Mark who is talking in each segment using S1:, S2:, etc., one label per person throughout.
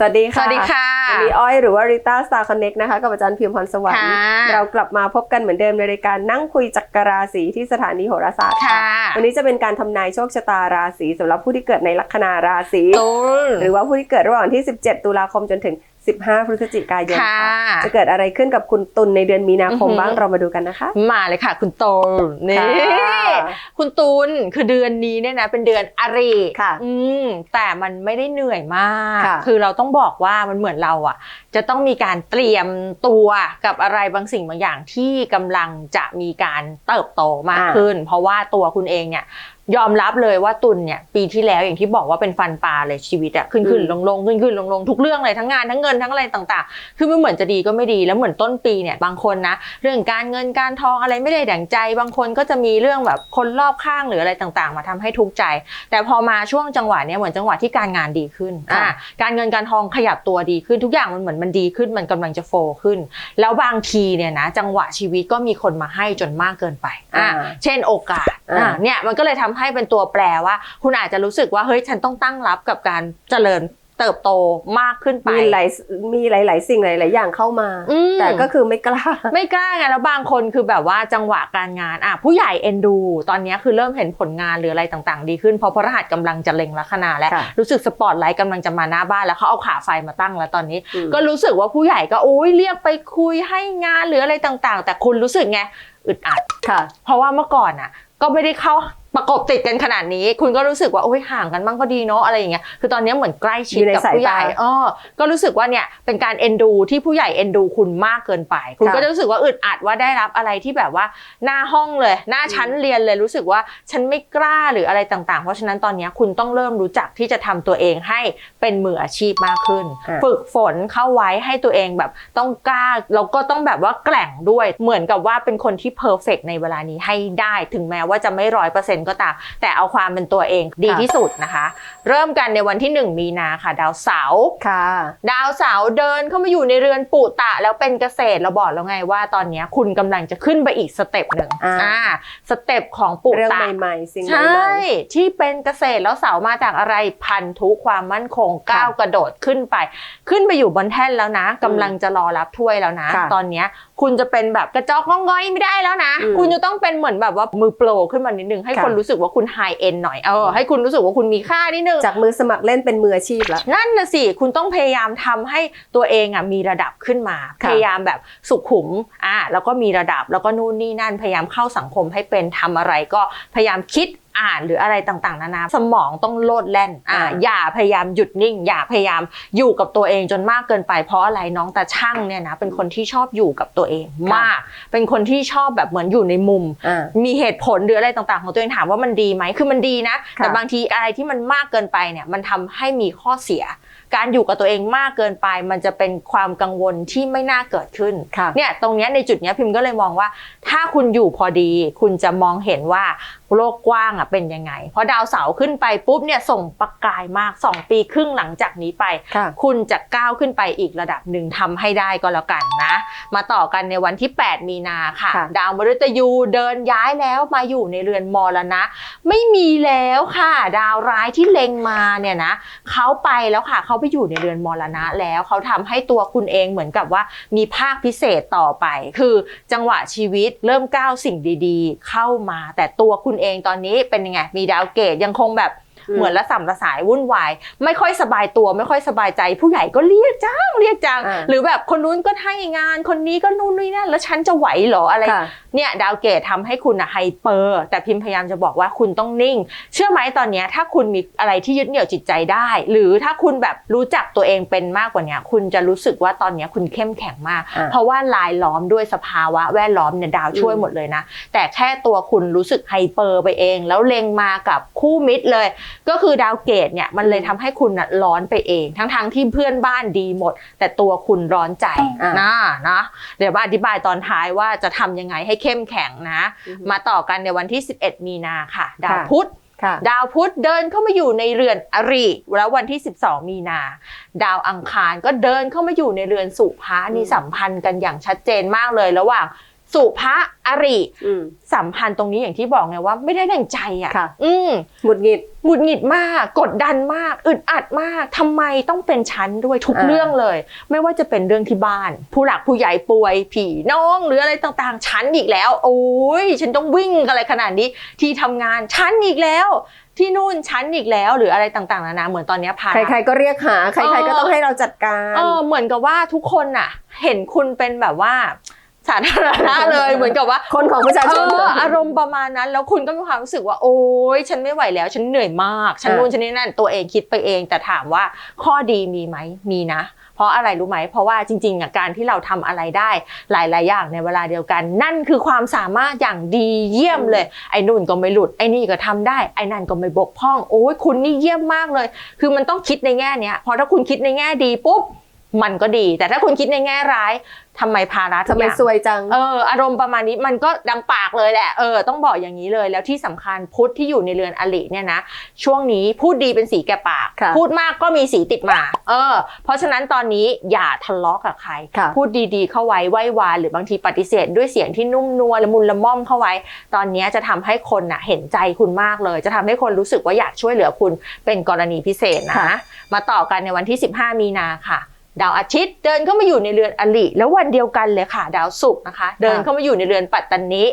S1: สวัสดีค่ะ
S2: สวัสดีค่ะ
S1: วันนี้อ้อยหรือว่าริต้าสตาร์คอนเน็กนะคะกับอาจารย์พิมพ์พรสวรรค์
S2: ค่ะ
S1: เรากลับมาพบกันเหมือนเดิมในรายการนั่งคุยจักรราศีที่สถานีโหราศาสตร์
S2: ค่ะ
S1: วันนี้จะเป็นการทำนายโชคชะตาราศีสำหรับผู้ที่เกิดในลัคนาราศี
S2: ตุล
S1: หรือว่าผู้ที่เกิดระหว่างที่ 17 ตุลาคมจนถึง 15 พฤศจิกายน
S2: ค่ะ
S1: ค่ะ จะเกิดอะไรขึ้นกับคุณตุลในเดือนมีนาคม
S2: อือหือ
S1: บ้างเรามาดูกันนะคะ
S2: มาเลยค่ะ คุณตูนนี่
S1: ค่ะ
S2: คุณตูนคือเดือนนี้เนี่ยนะเป็นเดือนอริ
S1: ค่ะ
S2: อืมแต่มันไม่ได้เหนื่อยมาก
S1: ค่ะ
S2: คือเราต้องบอกว่ามันเหมือนเราอะ จะต้องมีการเตรียมตัวกับอะไรบางสิ่งบางอย่างที่กำลังจะมีการเติบโตมากขึ้น เพราะว่าตัวคุณเองเนี่ย ยอมรับเลยว่าตุลเนี่ยปีที่แล้วอย่างที่บอกว่าเป็นฟันปลาเลยชีวิตอะขึ้นขึ้นลงลงขึ้นขึ้นลงลงทุกเรื่องเลยทั้งงานทั้งเงินทั้งอะไรต่างๆ คือมันเหมือนจะดีก็ไม่ดีแล้วเหมือนต้นปีเนี่ยบางคนนะเรื่องการเงินการทองอะไรไม่ได้ดั่งใจ บางคนก็จะมีเรื่องแบบคนรอบข้างหรืออะไรต่างๆ มาทำให้ทุกข์ใจ แต่พอมาช่วงจังหวะเนี้ยเหมือนจังหวะที่การงานดีขึ้น
S1: ค่ะ
S2: อ่าการเงินการทองขยับตัวดีขึ้นทุกอย่างมันเหมือนมันดีขึ้นมันกำลังจะโฟลขึ้น แล้วบางทีเนี่ยนะจังหวะชีวิตก็มีคนมาให้จนมากเกินไปอ่า
S1: อ่า
S2: เช่นโอกาส
S1: อ่า
S2: อ่าเนี่ยมันก็เลยทำให้เป็นตัวแปรว่า คุณอาจจะรู้สึกว่าเฮ้ยฉันต้องตั้งรับกับการเจริญเติบโตมากขึ้นไป
S1: มีหลายมีหลาย ๆ สิ่งหลาย ๆ อย่างเข้ามา
S2: อืม
S1: แต่ก็คือไม่กล้า
S2: ไม่กล้าไงแล้วบางคนคือแบบว่าจังหวะการงานอะผู้ใหญ่เอ็นดู ตอนนี้คือเริ่มเห็นผลงานหรืออะไรต่าง ๆ ดีขึ้นเพราะพระรหัสกำลังจะเล็งลัคนาแล้ว
S1: ค่ะ
S2: รู้สึกสปอตไลท์กำลังจะมาหน้าบ้านแล้วเขาเอาขาไฟมาตั้งแล้วตอนนี้
S1: อืม
S2: ก็รู้สึกว่าผู้ใหญ่ก็โอ้ยเรียกไปคุยให้งานหรืออะไรต่าง ๆ แต่คุณรู้สึกไงอึดอัด
S1: ค่ะ
S2: เพราะว่าเมื่อก่อนอะก็ไม่ได้เข้า ประกบติดกันขนาดนี้ คุณก็รู้สึกว่าโอ้ยห่างกันบ้างก็ดีเนาะอะไรอย่างเงี้ยคือตอนนี้เหมือนใกล้ชิด
S1: อยู่ใน
S2: กับ
S1: สาย
S2: ผู้ใหญ่
S1: ตา
S2: อ้อก็รู้สึกว่าเนี่ยเป็นการเอ็นดูที่ผู้ใหญ่เอ็นดูคุณมากเกินไป คุณ
S1: ค่ะ
S2: ก็จะรู้สึกว่าอึดอัดว่าได้รับอะไรที่แบบว่าหน้าห้องเลย หน้าชั้นเรียนเลยรู้สึกว่าฉันไม่กล้าหรืออะไรต่างๆ เพราะฉะนั้นตอนนี้คุณต้องเริ่มรู้จักที่จะทำตัวเองให้เป็นมืออาชีพมากขึ้น
S1: ค่ะ
S2: ฝึกฝนเข้าไว้ให้ตัวเองแบบต้องกล้าแล้วก็ต้องแบบว่าแกร่งด้วย เหมือนกับว่าเป็นคนที่เพอร์เฟกในเวลานี้ให้ได้ ถึงแม้ว่าจะไม่ร้อยเปอร์เซ็นต์ก็ตาม แต่เอาความเป็นตัวเองดี
S1: ค่ะ
S2: ที่สุดนะคะ เริ่มกันในวันที่ 1 มีนาค่ะ ดาวเสาร์
S1: ค่ะ
S2: ดาวเสาร์เดินเข้ามาอยู่ในเรือนปุตะ แล้วเป็นเกษตรเราบอกแล้วไงว่าตอนนี้คุณกำลังจะขึ้นไปอีกสเต็ปหนึ่ง
S1: อ่า
S2: อ่าสเต็ปของปุ
S1: เรื่อง
S2: ตะ
S1: ใหม่ๆสิ่งให
S2: ใช่
S1: ม่
S2: ที่เป็นเกษตรแล้วเสามาจากอะไรพันธุความมั่นคงก้าวกระโดดขึ้นไป ขึ้นไปอยู่บนแท่นแล้วนะกำลังจะรอรับถ้วยแล้วนะ
S1: ค่ะ
S2: ตอนเนี้ย คุณจะเป็นแบบกระจอกงองอยไม่ได้แล้วนะ
S1: อืม
S2: คุณจะต้องเป็นเหมือนแบบว่ามือโปรขึ้นมานิดนึง ให้
S1: ค่ะ
S2: คนรู้สึกว่าคุณไฮเอ็นหน่อยเออให้คุณรู้สึกว่าคุณมีค่านิดนึง
S1: ๆจากมือสมัครเล่นเป็นมืออาชีพแล้ว
S2: นั่นน่ะสิ คุณต้องพยายามทำให้ตัวเองอะมีระดับขึ้นมา พ
S1: ค่ะ
S2: ยายามแบบสุขุมอ่าแล้วก็มีระดับแล้วก็นู่นนี่นั่น พยายามเข้าสังคมให้เป็นทำอะไรก็พยายามคิด อ่านหรืออะไรต่างๆนานาสมองต้องโลดแล่นอ่า
S1: อ่า
S2: อย่าพยายามหยุดนิ่ง อย่าพยายามอยู่กับตัวเองจนมากเกินไปเพราะอะไรน้องตาช่างเนี่ยนะเป็นคนที่ชอบอยู่กับตัวเองมาก เป็นคนที่ชอบแบบเหมือนอยู่ในมุม
S1: อ่า
S2: มีเหตุผลหรืออะไรต่างๆ ของตัวเองถามว่ามันดีไหมคือมันดีนะ
S1: ค่ะ
S2: แต่บางทีอะไรที่มันมากเกินไปเนี่ยมันทำให้มีข้อเสีย การอยู่กับตัวเองมากเกินไป มันจะเป็นความกังวลที่ไม่น่าเกิดขึ้น
S1: ค่ะ
S2: เนี่ยตรงเนี้ยในจุดเนี้ยพิมพ์ก็เลยมองว่า ถ้าคุณอยู่พอดี คุณจะมองเห็นว่าโลกกว้างอะเป็นยังไงพอดาวเสาร์ขึ้นไปปุ๊บเนี่ยส่งประกายมาก 2 ปีครึ่งหลังจากนี้ไป
S1: ค่ะ
S2: คุณจะก้าวขึ้นไปอีกระดับหนึ่งทำให้ได้ก็แล้วกันนะ มาต่อกันในวันที่ 8 มีนาค่ะ
S1: ค่ะ
S2: ดาวมฤตยูเดินย้ายแล้วมาอยู่ในเรือนมรณะ ไม่มีแล้วค่ะ ดาวร้ายที่เล็งมาเนี่ยนะเขาไปแล้วค่ะเขาไปอยู่ในเรือนมรณะแล้วเขาทำให้ตัวคุณเองเหมือนกับว่ามีภาคพิเศษต่อไป คือจังหวะชีวิตเริ่มก้าวสิ่งดี ๆ เข้ามาแต่ตัวคุณเองตอนนี้เป็นยังไงมีดาวเกตยังคงแบบ เหมือนละสัมละสายวุ่นวายไม่ค่อยสบายตัวไม่ค่อยสบายใจ ผู้ใหญ่ก็เรียกจังเรียกจัง
S1: อ่า
S2: หรือแบบคนนู้นก็ให้งานคนนี้ก็นู่นนี่นั่นแล้วฉันจะไหวเหรออะไร
S1: ค่ะ
S2: เนี่ยดาวเกตทำให้คุณอะไฮเปอร์ แต่พิมพ์พยายามจะบอกว่าคุณต้องนิ่ง เชื่อไหมตอนเนี้ยถ้าคุณมีอะไรที่ยึดเหนี่ยวจิตใจได้ หรือถ้าคุณแบบรู้จักตัวเองเป็นมากกว่าเนี้ยคุณจะรู้สึกว่าตอนเนี้ยคุณเข้มแข็งมาก
S1: อ่า
S2: เพราะว่าลายล้อมด้วยสภาวะแวดล้อมเนี่ยดาวช่วย
S1: อืม
S2: หมดเลยนะ แต่แค่ตัวคุณรู้สึกไฮเปอร์ไปเอง แล้วเล็งมากับคู่มิตรเลยก็คือดาวเกตเนี่ยมันเลยทำให้คุณน่ะร้อนไปเอง ทั้งๆที่เพื่อนบ้านดีหมด แต่ตัวคุณร้อนใจ
S1: อ่า
S2: นะนะเดี๋ยวมาอธิบายตอนท้ายว่าจะทำยังไงให้เข้มแข็งนะ
S1: อือฮึ
S2: มาต่อกันในวันที่ 11 มีนาค่ะ ดาว
S1: ค่ะ
S2: พุธ
S1: ค่ะ
S2: ดาวพุธเดินเข้ามาอยู่ในเรือนอริแล้ววันที่ 12 มีนา ดาวอังคารก็เดินเข้ามาอยู่ในเรือนสุภานี่
S1: อืม
S2: สัมพันธ์กันอย่างชัดเจนมากเลยระหว่าง สุภะอริ
S1: อืม
S2: สัมพันธ์ตรงนี้อย่างที่บอกไงว่าไม่ได้ดั่งใจอะ
S1: ค่ะ
S2: อืม
S1: หงุดหงิด
S2: หงุดหงิดมาก กดดันมาก อึดอัดมากทำไมต้องเป็นชั้นด้วยทุก
S1: อ่า
S2: เรื่องเลย ไม่ว่าจะเป็นเรื่องที่บ้าน ผู้หลักผู้ใหญ่ป่วย ผีน้องหรืออะไรต่างๆ ชั้นอีกแล้ว โอ้ยฉันต้องวิ่งอะไรขนาดนี้ ที่ทำงานชั้นอีกแล้วที่นู่นชั้นอีกแล้วหรืออะไรต่างๆนานาเหมือนตอนเนี้ยพา
S1: ใครๆก็เรียกหาใครๆก็ต้องให้เราจัดการ
S2: เออเหมือนกับว่าทุกคนน่ะ เห็นคุณเป็นแบบว่า สาธารณะเลยเหมือนกับว่า
S1: คนของประชาชน
S2: เอออารมณ์ประมาณนั้น แล้วคุณก็มีความรู้สึกว่า โอ๊ยฉันไม่ไหวแล้ว ฉันเหนื่อยมาก ฉัน
S1: อ่า
S2: นู่นฉันนี่นั่นตัวเองคิดไปเอง แต่ถามว่าข้อดีมีไหมมีนะ เพราะอะไรรู้ไหม เพราะว่าจริงๆอะการที่เราทำอะไรได้หลาย ๆ อย่างในเวลาเดียวกัน นั่นคือความสามารถอย่างดีเยี่ยมเลย ไอ้นู่นก็ไม่หลุดไอ้นี่ก็ทำได้ ไอ้นั่นก็ไม่บกพร่องโอ้ยคุณนี่เยี่ยมมากเลย คือมันต้องคิดในแง่เนี้ยพอถ้าคุณคิดในแง่ดีปุ๊บมันก็ดี แต่ถ้าคุณคิดในแง่ร้าย ทำไมภาระทุ
S1: ทำ
S2: ก
S1: ไม
S2: อย่าง
S1: ซวยจัง
S2: เออ อารมณ์ประมาณนี้มันก็ดังปากเลยแหละ เออ ต้องบอกอย่างนี้เลย แล้วที่สำคัญพุทธที่อยู่ในเรือนอลิเนี่ยนะ ช่วงนี้พูดดีเป็นสีแก่ปาก
S1: ค่ะ
S2: พูดมากก็มีสีติดมา เออ เพราะฉะนั้นตอนนี้อย่าทะเลาะกับใคร
S1: ค่ะ
S2: พูดดีๆเข้าไว้ไหว้วานหรือบางทีปฏิเสธด้วยเสียงที่นุ่มนวลละมุนละม่อมเข้าไว้ ตอนนี้จะทำให้คนน่ะเห็นใจคุณมากเลย จะทำให้คนรู้สึกว่าอยากช่วยเหลือคุณเป็นกรณีพิเศษนะ
S1: ค่ะ
S2: มาต่อกันในวันที่ 15 มีนาค่ะ ดาวอาทิตย์เดินเข้ามาอยู่ในเรือนอลิแล้ววันเดียวกันเลยค่ะ ดาวศุกร์นะคะ เดินเข้ามาอยู่ในเรือนปัตตานิ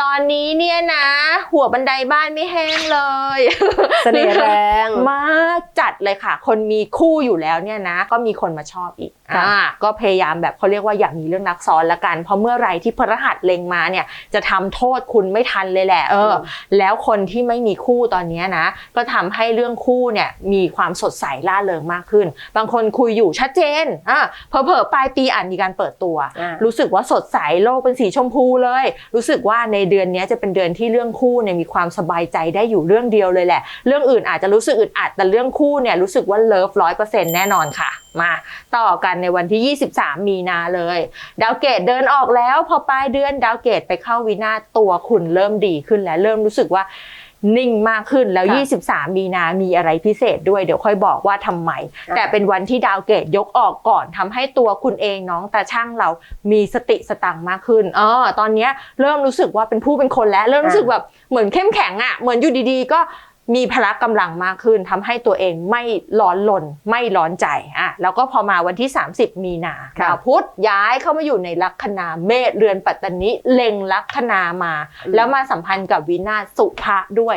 S2: ตอนนี้เนี่ยนะ หัวบันไดบ้านไม่แห้งเลย
S1: เสน่ห์แรง
S2: มากจัดเลยค่ะ คนมีคู่อยู่แล้วเนี่ยนะ ก็มีคนมาชอบอีก
S1: ค่ะ
S2: อ่าก็พยายามแบบเขาเรียกว่าอยากมีเรื่องนักซ้อนละกัน เพราะเมื่อไหรที่พระรหัสเล็งมาเนี่ยจะทำโทษคุณไม่ทันเลยแหละเอออแล้วคนที่ไม่มีคู่ตอนเนี้ยนะ ก็ทำให้เรื่องคู่เนี่ยมีความสดใสล่าเริงมากขึ้น บางคนคุยอยู่ชัดเจนอะเผลอๆปลายปีอาจมีการเปิดตัว
S1: อ่า
S2: รู้สึกว่าสดใสโลกเป็นสีชมพูเลย รู้สึกว่าในเดือนนี้จะเป็นเดือนที่เรื่องคู่เนี่ยมีความสบายใจได้อยู่เรื่องเดียวเลยแหละ เรื่องอื่นอาจจะรู้สึกอึดอัดแต่เรื่องคู่เนี่ยรู้สึกว่าเลิฟร้อยเปอร์เซ็นต์แน่นอนค่ะ มาต่อกันในวันที่ 23 มีนาเลย ดาวเกตเดินออกแล้วพอปลายเดือนดาวเกตไปเข้าวินาตัวคุณเริ่มดีขึ้นและเริ่มรู้สึกว่า นิ่งมากขึ้นแล้ว
S1: ค่ะ
S2: 23 มีนามีอะไรพิเศษด้วยเดี๋ยวค่อยบอกว่าทำไม
S1: อ่า
S2: แต่เป็นวันที่ดาวเกตยกออกก่อนทำให้ตัวคุณเองน้องตาช่างเรามีสติสตังค์มากขึ้นเออตอนเนี้ยเริ่มรู้สึกว่าเป็นผู้เป็นคนแล้ว เริ่มรู้สึกแบบเหมือนเข้มแข็งอะ่ะเหมือนอยู่ดีๆ ก็ มีพละกำลังมากขึ้นทำให้ตัวเองไม่ร้อนลนไม่ร้อนใจอะแล้วก็พอมาวันที่ 30 มีนา
S1: ค่ะ
S2: ดาวพุธย้ายเข้ามาอยู่ในลัคนาเมษเรือนปัตตานิเล็งลัคนามา แล้วมาสัมพันธ์กับวินาศสุภะด้วย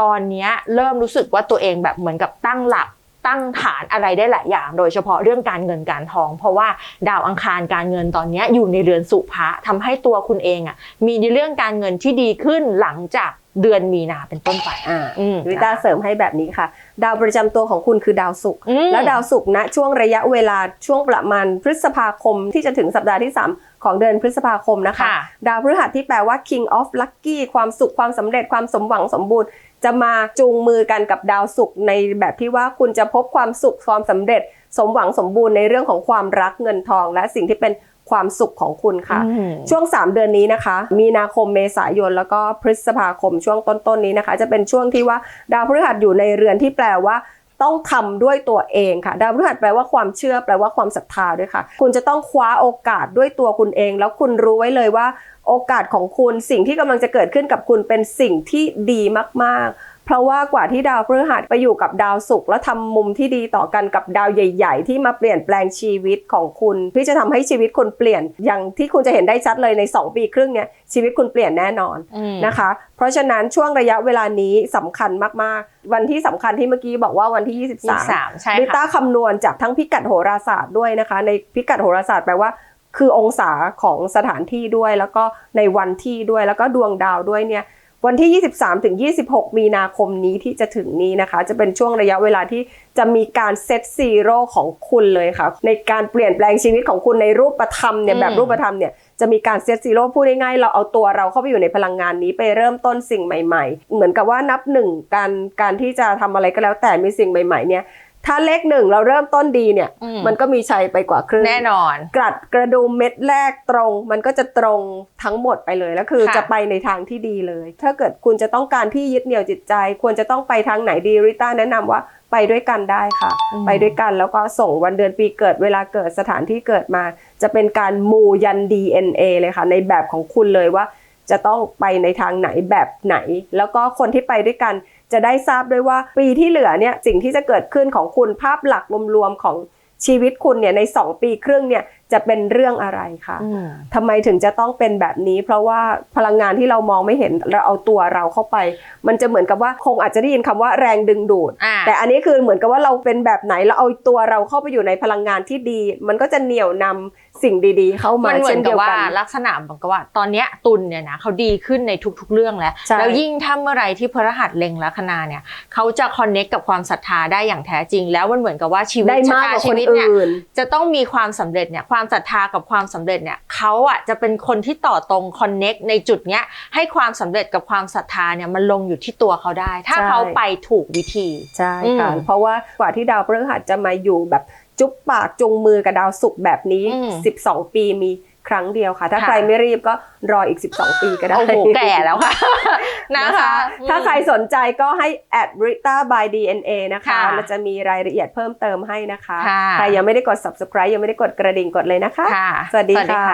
S2: ตอนเนี้ยเริ่มรู้สึกว่าตัวเองแบบเหมือนกับตั้งหลักตั้งฐานอะไรได้หลายอย่าง โดยเฉพาะเรื่องการเงินการทอง เพราะว่าดาวอังคารการเงินตอนเนี้ยอยู่ในเรือนสุภะทำให้ตัวคุณเองอะมีในเรื่องการเงินที่ดีขึ้นหลังจาก เดือนมีนาเป็นต้นไป
S1: อ่า
S2: อืม
S1: วิต้าเสริมให้แบบนี้ค่ะ ดาวประจำตัวของคุณคือดาวศุกร์
S2: อืม
S1: แล้วดาวศุกร์ณช่วงระยะเวลาช่วงประมาณพฤษภาคมที่จะถึงสัปดาห์ที่ 3 ของเดือนพฤษภาคมนะคะ
S2: ค่ะ
S1: ดาวพฤหัสที่แปลว่า King of Lucky ความสุขความสำเร็จความสมหวังสมบูรณ์ จะมาจูงมือกันกับดาวศุกร์ในแบบที่ว่าคุณจะพบความสุขความสำเร็จ สมหวังสมบูรณ์ในเรื่องของความรักเงินทอง และสิ่งที่เป็น ความสุขของคุณค่ะ
S2: อืม
S1: ช่วง 3 เดือนนี้นะคะ มีนาคมเมษายนแล้วก็พฤษภาคมช่วงต้นๆนี้นะคะ จะเป็นช่วงที่ว่าดาวพฤหัสอยู่ในเรือนที่แปลว่าต้องทำด้วยตัวเองค่ะ ดาวพฤหัสแปลว่าความเชื่อแปลว่าความศรัทธาด้วยค่ะ คุณจะต้องคว้าโอกาสด้วยตัวคุณเอง แล้วคุณรู้ไว้เลยว่า โอกาสของคุณสิ่งที่กำลังจะเกิดขึ้นกับคุณเป็นสิ่งที่ดีมากๆเพ ราะว่ากว่าที่ดาวพฤหัสไปอยู่กับดาวศุกร์แล้วทำมุมที่ดีต่อกันกับดาวใหญ่ ๆ ที่มาเปลี่ยนแปลงชีวิตของคุณที่จะทำให้ชีวิตคุณเปลี่ยนอย่างที่คุณจะเห็นได้ชัดเลยใน 2 ปีครึ่งเนี่ยชีวิตคุณเปลี่ยนแน่นอน
S2: อืม
S1: นะคะ เพราะฉะนั้นช่วงระยะเวลานี้สำคัญมากๆ วันที่สำคัญที่เมื่อกี้บอกว่าวันที่
S2: ยี่สิบ
S1: 23
S2: สามใช่
S1: ลิต้า
S2: ค่ะ
S1: คำนวณจากทั้งพิกัดโหราศาสตร์ด้วยนะคะ ในพิกัดโหราศาสตร์แปลว่าคือองศาของสถานที่ด้วยแล้วก็ในวันที่ด้วยแล้วก็ดวงดาวด้วยเนี่ย วันที่ 23ถึง26 มีนาคมนี้ที่จะถึงนี้นะคะ จะเป็นช่วงระยะเวลาที่จะมีการเซตซีโร่ของคุณเลยค่ะ ในการเปลี่ยนแปลงชีวิตของคุณในรูปธรรมเนี่ย
S2: อืม
S1: แบบรูปธรรมเนี่ยจะมีการเซตซีโร่พูดง่ายๆเราเอาตัวเราเข้าไปอยู่ในพลังงานนี้ไปเริ่มต้นสิ่งใหม่ ๆ เหมือนกับว่านับหนึ่งการการที่จะทำอะไรก็แล้วแต่มีสิ่งใหม่ ๆเนี่ย ถ้าเลขหนึ่งเราเริ่มต้นดีเนี่ย
S2: อืม
S1: มันก็มีชัยไปกว่าครึ่ง
S2: แน่นอน
S1: กลัดกระดุมเม็ดแรกตรง มันก็จะตรงทั้งหมดไปเลยแล้วคือ
S2: ค่ะ
S1: จะไปในทางที่ดีเลย ถ้าเกิดคุณจะต้องการที่ยึดเหนี่ยวจิตใจ ควรจะต้องไปทางไหนดีริต้าแนะนำว่าไปด้วยกันได้ค่ะ
S2: อืม
S1: ไปด้วยกันแล้วก็ส่งวันเดือนปีเกิดเวลาเกิดสถานที่เกิดมา จะเป็นการมูยัน DNA เลยค่ะ ในแบบของคุณเลยว่า จะต้องไปในทางไหนแบบไหน แล้วก็คนที่ไปด้วยกัน จะได้ทราบด้วยว่าปีที่เหลือเนี่ยสิ่งที่จะเกิดขึ้นของคุณภาพหลักรวมๆของชีวิตคุณเนี่ยใน 2 ปีครึ่งเนี่ยจะเป็นเรื่องอะไรค่ะ
S2: อืม
S1: ทำไมถึงจะต้องเป็นแบบนี้ เพราะว่าพลังงานที่เรามองไม่เห็นเราเอาตัวเราเข้าไป มันจะเหมือนกับว่าคงอาจจะได้ยินคำว่าแรงดึงดูด
S2: อ่า
S1: แต่อันนี้คือเหมือนกับว่าเราเป็นแบบไหนเราเอาตัวเราเข้าไปอยู่ในพลังงานที่ดี มันก็จะเหนี่ยวนำ สิ่งดีๆ เข้ามา
S2: มันเหมือ
S1: เช่
S2: น
S1: น
S2: กั
S1: เดี
S2: บ
S1: ยว
S2: ว่า
S1: กัน
S2: ลักษณะเหมือนกับว่า ตอนเนี้ยตุลเนี่ยนะเขาดีขึ้นในทุกๆเรื่องแล้ว
S1: ใช่
S2: แล้วยิ่งถ้าเมื่อไหรที่พระหัสเล็งลัคนาเนี่ยเขาจะคอนเน็กกับความศรัทธาได้อย่างแท้จริง แล้วมันเหมือนกับว่าชีวิต
S1: ได้
S2: ชะ
S1: มาก
S2: ตาก
S1: ว่าค
S2: ชี
S1: น
S2: วิตเนี่ย
S1: อื่น
S2: จะต้องมีความสำเร็จเนี่ยความศรัทธากับความสำเร็จเนี่ยเขาอะจะเป็นคนที่ต่อตรงคอนเน็กในจุดเนี้ยให้ความสำเร็จกับความศรัทธาเนี่ยมันลงอยู่ที่ตัวเขาได้ ถ้า
S1: ใช่
S2: เขาไปถูกวิธี
S1: ใช่ค่ะ
S2: อืม
S1: เพราะว่ากว่าที่ดาวพฤหัสจะมาอยู่แบบ จุ๊บปากจุงมือกับดาวศุกร์แบบนี้
S2: อืม
S1: 12 ปีมีครั้งเดียวค่ะ ถ้า
S2: ค่ะ
S1: ใครไม่รีบก็รออีก 12 ปีก็ได้
S2: โอ้โหแก่แล้วค่ะนะ
S1: นะคะ
S2: คะ
S1: ถ้าใครสนใจก็ให้ at Rita by DNA นะคะ
S2: ค่ะ
S1: เราจะมีรายละเอียดเพิ่มเติมให้นะคะ
S2: ค่ะ
S1: ใครยังไม่ได้กด subscribe ยังไม่ได้กดกระดิ่งกดเลยนะคะ
S2: ค่ะ
S1: สวัสดีค่ะ